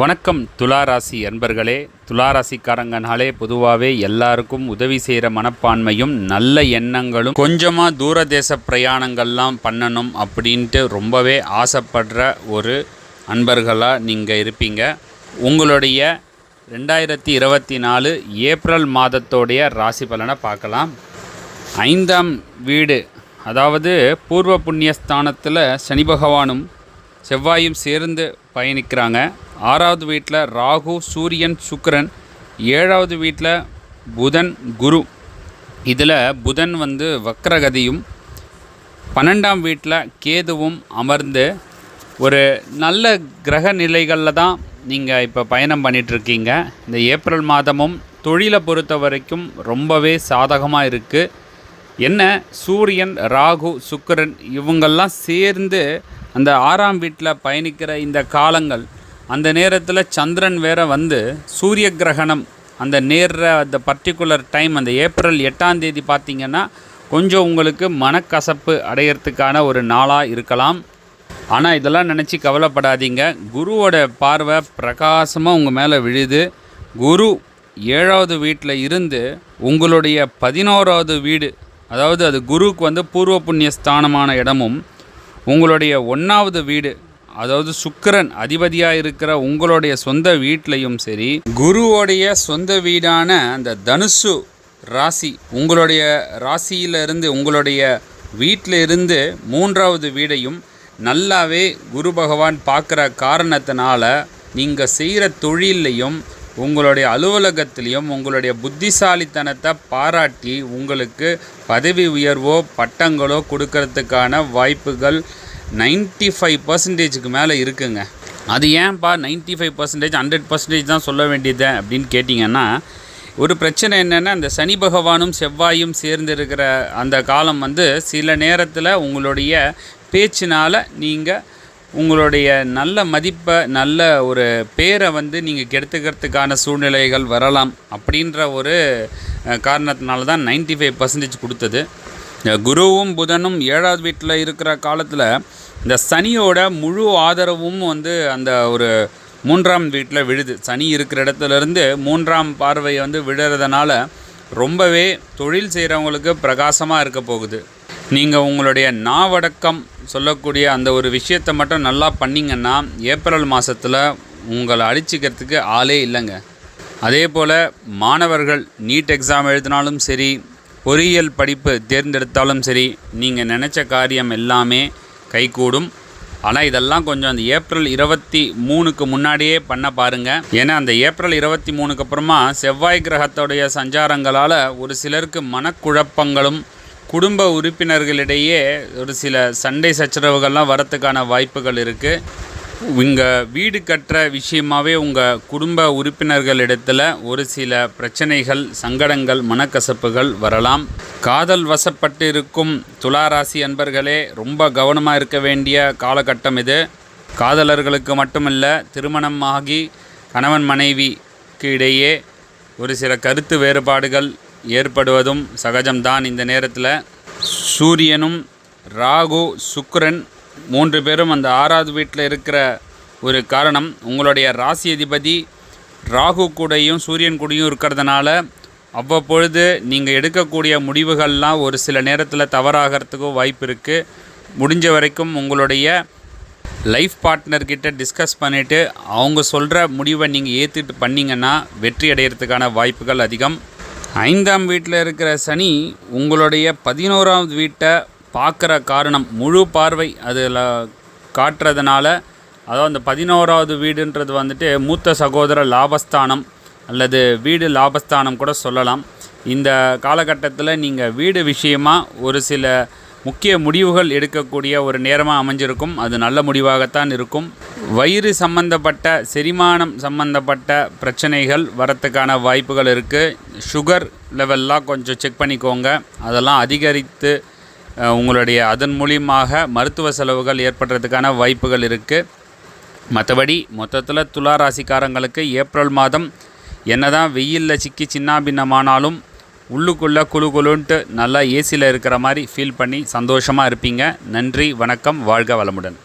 வணக்கம் துளாராசி அன்பர்களே. துளாராசிக்காரங்கனாலே பொதுவாகவே எல்லாருக்கும் உதவி செய்கிற மனப்பான்மையும் நல்ல எண்ணங்களும் கொஞ்சமாக தூரதேச பிரயாணங்கள்லாம் பண்ணணும் அப்படின்ட்டு ரொம்பவே ஆசைப்படுற ஒரு அன்பர்களாக நீங்கள் இருப்பீங்க. உங்களுடைய ரெண்டாயிரத்தி இருபத்தி நாலு ஏப்ரல் மாதத்தோடைய ராசி பலனை பார்க்கலாம். ஐந்தாம் வீடு அதாவது பூர்வ புண்ணியஸ்தானத்தில் சனி பகவானும் செவ்வாயும் சேர்ந்து பயணிக்கிறாங்க. ஆறாவது வீட்டில் ராகு சூரியன் சுக்கிரன். ஏழாவது வீட்டில் புதன் குரு. இதில் புதன் வந்து வக்ரகதியும் பன்னெண்டாம் வீட்டில் கேதுவும் அமர்ந்து ஒரு நல்ல கிரக நிலைகளில் தான் நீங்கள் இப்போ பயணம் பண்ணிகிட்ருக்கீங்க. இந்த ஏப்ரல் மாதமும் தொழிலை பொறுத்த வரைக்கும் ரொம்பவே சாதகமாக இருக்குது. என்ன? சூரியன் ராகு சுக்கிரன் இவங்கெல்லாம் சேர்ந்து அந்த ஆறாம் வீட்டில் பயணிக்கிற இந்த காலங்கள் அந்த நேரத்தில் சந்திரன் வேற வந்து சூரிய கிரகணம் அந்த நேர்ற அந்த பர்டிகுலர் டைம் அந்த ஏப்ரல் எட்டாம் தேதி பார்த்தீங்கன்னா கொஞ்சம் உங்களுக்கு மனக்கசப்பு அடையிறதுக்கான ஒரு நாளாக இருக்கலாம். ஆனால் இதெல்லாம் நினச்சி கவலைப்படாதீங்க. குருவோட பார்வை பிரகாசமாக உங்கள் மேலே விழுது. குரு ஏழாவது வீட்டில் இருந்து உங்களுடைய பதினோராவது வீடு அதாவது அது குருவுக்கு வந்து பூர்வ புண்ணிய ஸ்தானமான இடமும் உங்களுடைய ஒன்றாவது வீடு அதாவது சுக்கரன் அதிபதியாக இருக்கிற உங்களுடைய சொந்த வீட்லையும் சரி குருவோடைய சொந்த வீடான அந்த தனுசு ராசி உங்களுடைய ராசியிலிருந்து உங்களுடைய வீட்டில் இருந்து மூன்றாவது வீடையும் நல்லாவே குரு பகவான் பார்க்குற காரணத்தினால நீங்கள் செய்கிற தொழிலையும் உங்களுடைய அலுவலகத்திலையும் உங்களுடைய புத்திசாலித்தனத்தை பாராட்டி உங்களுக்கு பதவி உயர்வோ பட்டங்களோ கொடுக்கறதுக்கான வாய்ப்புகள் 95% ஃபைவ் பர்சன்டேஜுக்கு மேலே இருக்குங்க. அது ஏன்பா 95% ஃபைவ் பர்சன்டேஜ் ஹண்ட்ரட் பர்சன்டேஜ் தான் சொல்ல வேண்டியது அப்படின்னு கேட்டிங்கன்னா ஒரு பிரச்சனை என்னென்னா அந்த சனி பகவானும் செவ்வாயும் சேர்ந்து இருக்கிற அந்த காலம் வந்து சில நேரத்தில் உங்களுடைய பேச்சினால் நீங்கள் உங்களுடைய நல்ல மதிப்பை நல்ல ஒரு பேரை வந்து நீங்கள் கெடுத்துக்கிறதுக்கான சூழ்நிலைகள் வரலாம் அப்படின்ற ஒரு காரணத்தினால தான் 95% ஃபைவ் பர்சன்டேஜ் கொடுத்தது. குருவும் புதனும் ஏழாவது வீட்டில் இருக்கிற காலத்தில் இந்த சனியோட முழு ஆதரவும் வந்து அந்த ஒரு மூன்றாம் வீட்டில் விழுது. சனி இருக்கிற இடத்துல இருந்து மூன்றாம் பார்வை வந்து விழுறதுனால ரொம்பவே தொழில் செய்கிறவங்களுக்கு பிரகாசமாக இருக்க போகுது. நீங்கள் உங்களுடைய நாவடக்கம் சொல்லக்கூடிய அந்த ஒரு விஷயத்தை மட்டும் நல்லா பண்ணிங்கன்னா ஏப்ரல் மாதத்தில் உங்களை அழிச்சிக்கிறதுக்கு ஆளே இல்லைங்க. அதே போல் மாணவர்கள் நீட் எக்ஸாம் எழுதினாலும் சரி பொறியியல் படிப்பு தேர்ந்தெடுத்தாலும் சரி நீங்கள் நினச்ச காரியம் எல்லாமே கைகூடும். ஆனால் இதெல்லாம் கொஞ்சம் அந்த ஏப்ரல் இருபத்தி மூணுக்கு முன்னாடியே பண்ண பாருங்கள் ஏன்னா அந்த ஏப்ரல் இருபத்தி மூணுக்கு அப்புறமா செவ்வாய் கிரகத்தோடைய சஞ்சாரங்களால் ஒரு சிலருக்கு மனக்குழப்பங்களும் குடும்ப உறுப்பினர்களிடையே ஒரு சில சண்டை சச்சரவுகள்லாம் வரத்துக்கான வாய்ப்புகள் இருக்குது இங்கே வீடு கட்டுற விஷயமாவே உங்கள் குடும்ப உறுப்பினர்களிடத்தில் ஒரு சில பிரச்சனைகள் சங்கடங்கள் மனக்கசப்புகள் வரலாம். காதல் வசப்பட்டு இருக்கும் துளாராசி அன்பர்களே ரொம்ப கவனமாக இருக்க வேண்டிய காலகட்டம் இது. காதலர்களுக்கு மட்டுமல்ல திருமணம் ஆகி கணவன் மனைவிக்கு இடையே ஒரு சில கருத்து வேறுபாடுகள் ஏற்படுவதும் சகஜம்தான் இந்த நேரத்தில். சூரியனும் ராகு சுக்கரன் மூன்று பேரும் அந்த ஆறாவது வீட்டில் இருக்கிற ஒரு காரணம் உங்களுடைய ராசி அதிபதி ராகு கூடயும் சூரியன் கூடயும் இருக்கிறதுனால அவ்வப்பொழுது நீங்கள் எடுக்கக்கூடிய முடிவுகள்லாம் ஒரு சில நேரத்தில் தவறாகிறதுக்கும் வாய்ப்பு இருக்குது முடிஞ்ச வரைக்கும் உங்களுடைய லைஃப் பார்ட்னர்கிட்ட டிஸ்கஸ் பண்ணிவிட்டு அவங்க சொல்கிற முடிவை நீங்கள் ஏற்றுட்டு பண்ணிங்கன்னா வெற்றி அடையிறதுக்கான வாய்ப்புகள் அதிகம். ஐந்தாம் வீட்டில் இருக்கிற சனி உங்களுடைய பதினோராவது வீட்டை பார்க்குற காரணம் முழு பார்வை அதில் காட்டுறதுனால அதாவது அந்த பதினோராவது வீடுன்றது வந்துட்டு மூத்த சகோதர லாபஸ்தானம் அல்லது வீடு லாபஸ்தானம் கூட சொல்லலாம். இந்த காலகட்டத்தில் நீங்கள் வீடு விஷயமாக ஒரு சில முக்கிய முடிவுகள் எடுக்கக்கூடிய ஒரு நேரமாக அமைஞ்சிருக்கும். அது நல்ல முடிவாகத்தான் இருக்கும். வயிறு சம்பந்தப்பட்ட செரிமானம் சம்பந்தப்பட்ட பிரச்சனைகள் வரத்துக்கான வாய்ப்புகள் இருக்குது சுகர் லெவல்லாம் கொஞ்சம் செக் பண்ணிக்கோங்க. அதெல்லாம் அதிகரித்து உங்களுடைய அதன் மூலியமாக மருத்துவ செலவுகள் ஏற்படுறதுக்கான வாய்ப்புகள் இருக்குது மற்றபடி மொத்தத்தில் துலா ராசிக்காரங்களுக்கு ஏப்ரல் மாதம் என்னதான் வெயிலில் சிக்கி சின்னாபின்னமானாலும் உள்ளுக்குள்ளே குழு குழுன்ட்டு நல்லா ஏசியில் இருக்கிற மாதிரி ஃபீல் பண்ணி சந்தோஷமாக இருப்பீங்க. நன்றி வணக்கம் வாழ்க வளமுடன்.